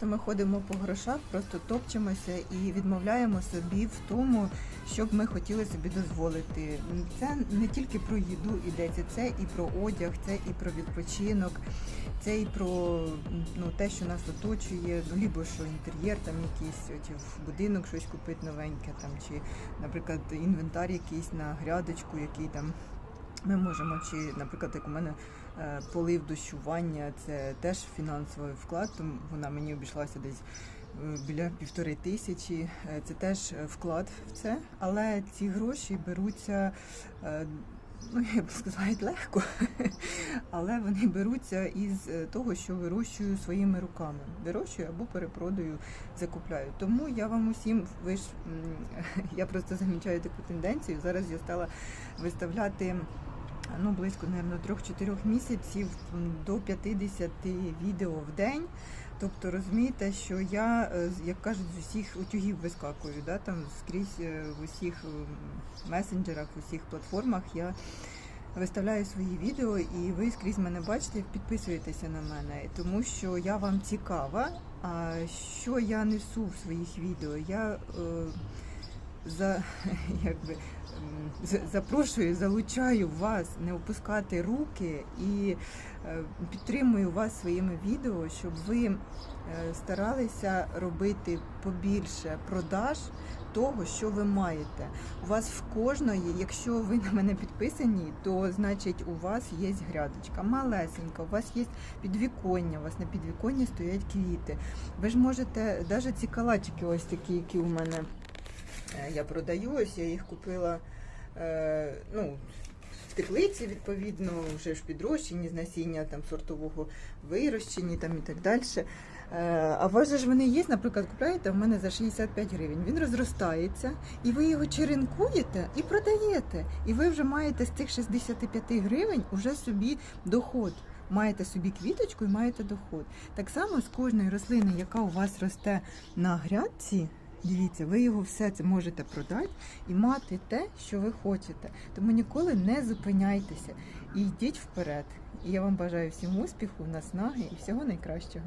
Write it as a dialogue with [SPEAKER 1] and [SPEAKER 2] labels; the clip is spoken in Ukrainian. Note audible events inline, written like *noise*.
[SPEAKER 1] часто ми ходимо по грошах, просто топчемося і відмовляємо собі в тому, що б ми хотіли собі дозволити. Це не тільки про їду йдеться, це і про одяг, це і про відпочинок, це і про ну, те, що нас оточує, ну, лібо що інтер'єр там якийсь, чи в будинок щось купити новеньке, там, чи, наприклад, інвентар якийсь на грядочку, який там ми можемо, чи, наприклад, як у мене е, полив дощування, це теж фінансовий вклад, тому вона мені обійшлася десь е, біля півтори тисячі. Е, Це теж вклад в це, але ці гроші беруться. Ну, я б сказала, легко, *laughs* але вони беруться із того, що вирощую своїми руками. Вирощую або перепродаю, закупляю. Тому я вам усім, ви ж *laughs* я просто замічаю таку тенденцію. Зараз я стала виставляти ну, близько, мабуть, 3-4 місяців до 50 відео в день. Тобто розумієте, що я, е, як кажуть, з усіх утюгів вискакую, да, там скрізь е, в усіх месенджерах, в усіх платформах я виставляю свої відео, і ви скрізь мене бачите, підписуєтеся на мене, тому що я вам цікава. А що я несу в своїх відео? Я е, за *laughs* якби запрошую, залучаю вас не опускати руки і е, підтримую вас своїми відео, щоб ви е, старалися робити побільше продаж того, що ви маєте. У вас в кожної, якщо ви на мене підписані, то значить у вас є грядочка малесенька, у вас є підвіконня, у вас на підвіконні стоять квіти. Ви ж можете, навіть ці калачики, ось такі, які у мене я продаю, ось я їх купила. Е, ну, в теплиці, відповідно, вже ж підрощені з насіння там сортового вирощені там і так далі. Е, А у вас же ж вони є, наприклад, купляєте в мене за 65 гривень. Він розростається, і ви його черенкуєте і продаєте. І ви вже маєте з цих 65 гривень уже собі доход. Маєте собі квіточку і маєте доход. Так само з кожної рослини, яка у вас росте на грядці, дивіться, ви його все це можете продати і мати те, що ви хочете. Тому ніколи не зупиняйтеся і йдіть вперед. І я вам бажаю всім успіху, наснаги і всього найкращого.